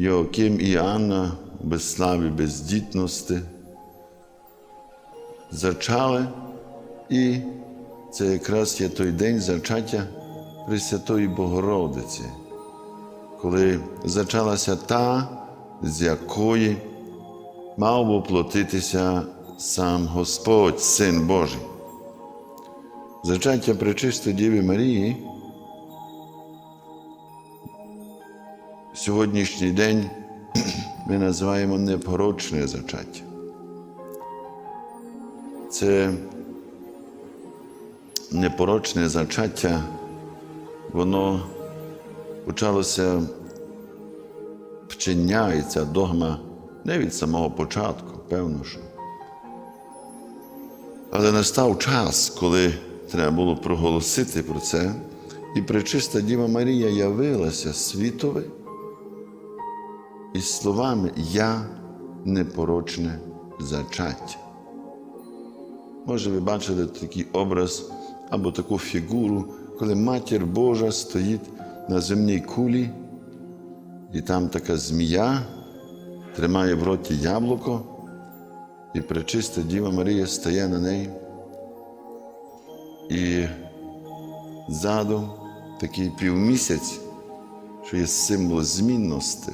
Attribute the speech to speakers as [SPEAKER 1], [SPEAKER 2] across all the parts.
[SPEAKER 1] Йоаким і Анна без слави, бездітності зачали, і це якраз є той день зачаття Пресвятої Богородиці, коли зачалася та, з якої мав воплотитися сам Господь, Син Божий. Зачаття Пречистої Діви Марії сьогоднішній день ми називаємо непорочне зачаття. Це непорочне зачаття, воно почалося ця догма не від самого початку, певно, що. Але настав час, коли треба було проголосити про це, і пречиста Діва Марія явилася світові із словами Я непорочне зачаття. Може, ви бачили такий образ або таку фігуру, коли матір Божа стоїть на земній кулі, і там така змія тримає в роті яблуко, і пречиста Діва Марія стає на неї. І ззаду такий півмісяць, що є символ змінності.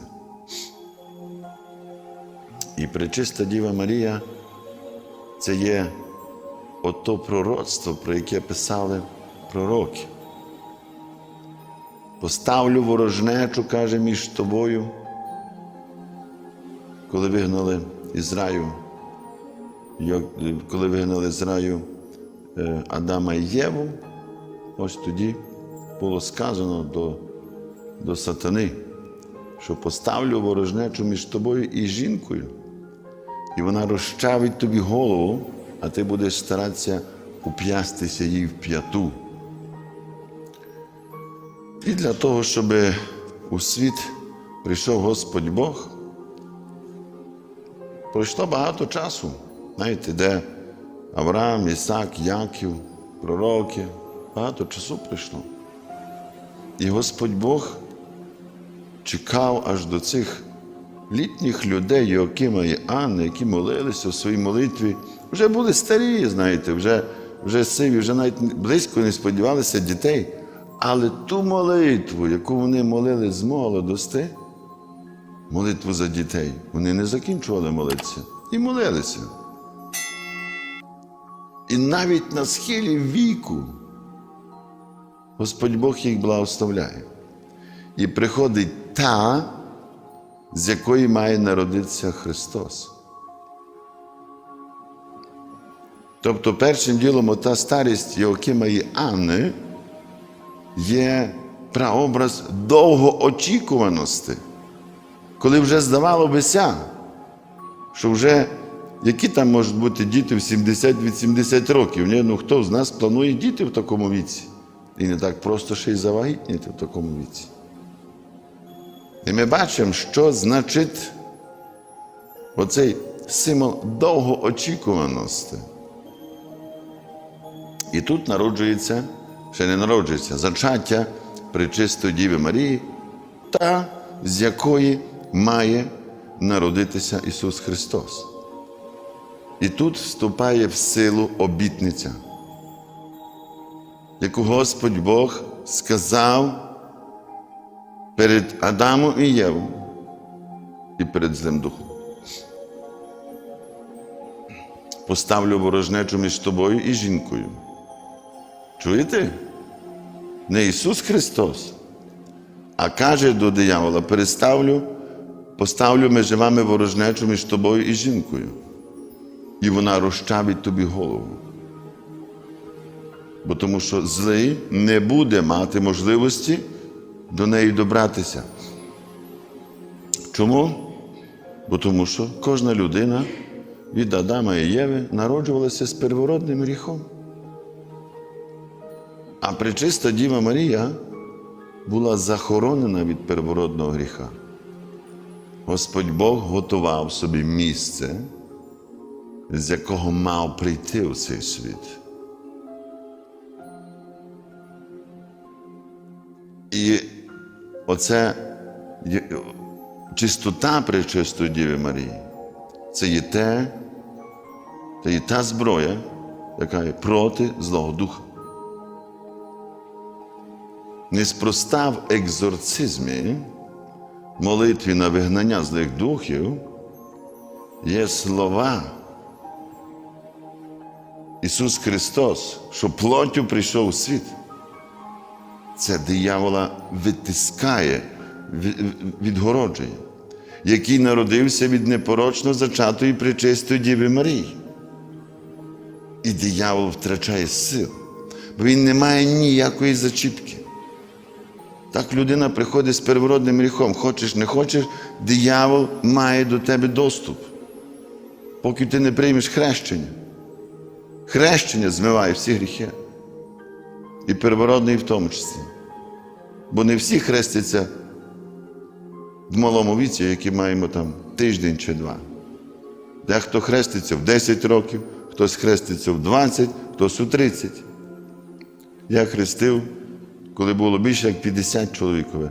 [SPEAKER 1] І пречиста Діва Марія це є ото пророцтво, про яке писали пророки. Поставлю ворожнечу, каже, між тобою, коли вигнали із раю, коли вигнали з раю е, Адама і Єву, ось тоді було сказано до, до сатани, що поставлю ворожнечу між тобою і жінкою, і вона розчавить тобі голову, а ти будеш старатися уп'ястися їй в п'яту. І для того, щоб у світ прийшов Господь Бог, пройшло багато часу, знаєте, де Авраам, Ісак, Яків, пророки, багато часу прийшло. І Господь Бог чекав аж до цих літніх людей, Йоакима і Анни, які молилися у своїй молитві, вже були старі, знаєте, вже, вже сиві, вже навіть близько не сподівалися дітей. Але ту молитву, яку вони молили з молодости, молитву за дітей, вони не закінчували молитися і молилися. І навіть на схилі віку Господь Бог їх благословляє. І приходить та, з якої має народитися Христос. Тобто, першим ділом ота старість Йоакима і Анни є прообраз довгоочікуваності, коли вже здавалося, що вже які там можуть бути діти в 70-80 років. Ні? Ну хто з нас планує діти в такому віці? І не так просто ще й завагітніти в такому віці. І ми бачимо, що значить оцей символ довгоочікуваності. І тут народжується, ще не народжується, зачаття Пречистої Діви Марії, та з якої має народитися Ісус Христос. І тут вступає в силу обітниця, яку Господь Бог сказав перед Адамом і Євом і перед злим духом. Поставлю ворожнечу між тобою і жінкою. Чуєте? Не Ісус Христос, а каже до диявола: переставлю, поставлю між вами ворожнечу між тобою і жінкою. І вона розчавить тобі голову. Бо тому що злий не буде мати можливості до неї добратися. Чому? Бо тому що кожна людина від Адама і Єви народжувалася з первородним гріхом. А пречиста Діва Марія була захоронена від первородного гріха. Господь Бог готував собі місце, з якого мав прийти у цей світ. І оце чистота Пречистої Діви Марії це є те, це є та зброя, яка є проти Злого Духа. Неспроста в екзорцизмі, молитві на вигнання злих духів, є слова. Ісус Христос, що плоттю прийшов у світ. Це диявола витискає, ві- відгороджує, який народився від непорочно зачатої пречистої Діви Марії. І диявол втрачає сил, бо він не має ніякої зачіпки. Так людина приходить з первородним гріхом. Хочеш, не хочеш, диявол має до тебе доступ, поки ти не приймеш хрещення. Хрещення змиває всі гріхи. І первородний в тому числі. Бо не всі хрестяться в малому віці, які маємо там тиждень чи два. Дехто хреститься в 10 років, хтось хреститься в 20, хтось у 30. Я хрестив, коли було більше як 50 чоловікове.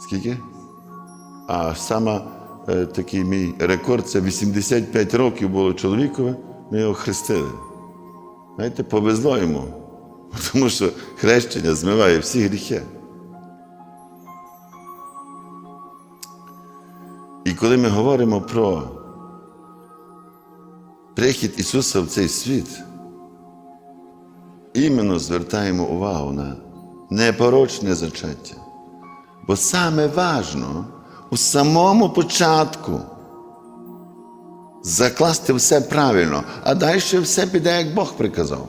[SPEAKER 1] Скільки? А саме такий мій рекорд це 85 років було чоловікове, ми його хрестили. Знаєте, повезло йому, тому що хрещення змиває всі гріхи. І коли ми говоримо про прихід Ісуса в цей світ, іменно звертаємо увагу на непорочне зачаття. Бо саме важно у самому початку закласти все правильно, а далі все піде, як Бог приказав.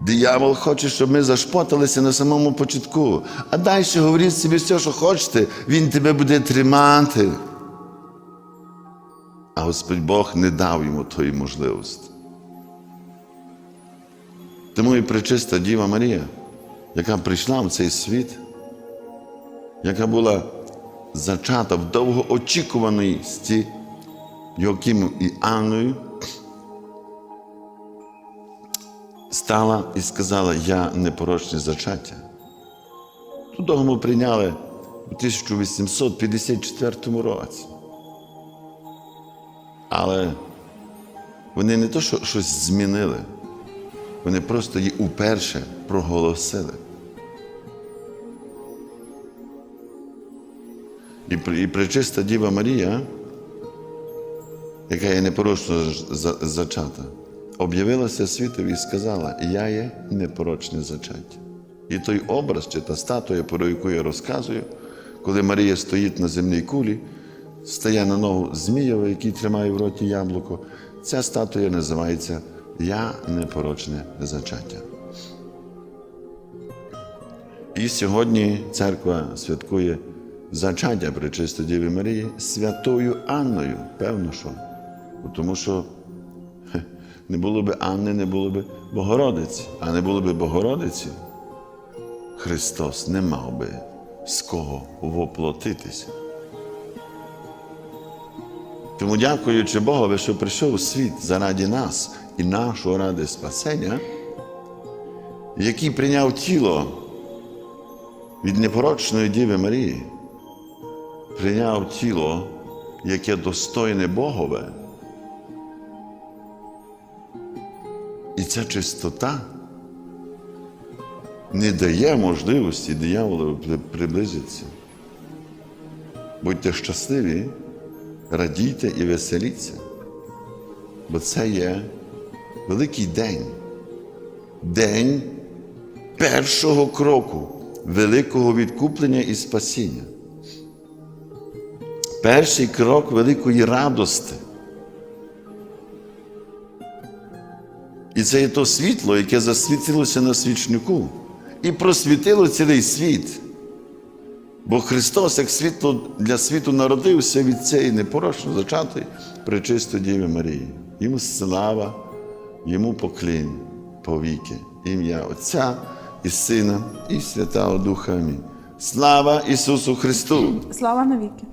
[SPEAKER 1] Диявол хоче, щоб ми зашпоталися на самому початку, а далі говоріть собі все, що хочете, він тебе буде тримати. А Господь Бог не дав йому тої можливості. Тому і пречиста Діва Марія, яка прийшла в цей світ, яка була зачата в довгоочікуваності Йокимом і Анною, стала і сказала: Я непорочне зачаття. Ту догму прийняли у 1854 році. Але вони не то, що щось змінили, вони просто її уперше проголосили. І, і пречиста Діва Марія, яка є непорочно зачата, об'явилася світові і сказала: Я є непорочне зачаття. І той образ чи та статуя, про яку я розказую, коли Марія стоїть на земній кулі, стає на ногу Змієва, який тримає в роті яблуко, ця статуя називається Я непорочне зачаття. І сьогодні церква святкує зачаття Пречистої Діви Марії святою Анною. Певно, що. Тому що не було б Анни, не було б Богородиці. А не було б Богородиці, Христос не мав би з кого воплотитися. Тому, дякуючи Богові, що прийшов у світ заради нас і нашого ради спасення, який прийняв тіло від непорочної Діви Марії, прийняв тіло, яке достойне Богове. І ця чистота не дає можливості дияволу приблизитися. Будьте щасливі, радійте і веселіться, бо це є великий день, день першого кроку великого відкуплення і спасіння. Перший крок великої радости. І це є то світло, яке засвітилося на свічнику і просвітило цілий світ. Бо Христос, як світло для світу, народився від цієї непорочно зачатої пречистої Діви Марії. Йому слава, йому поклін повіки. Ім'я Отця і Сина, і Святого Духа. Амінь. Слава Ісусу Христу!
[SPEAKER 2] Слава навіки.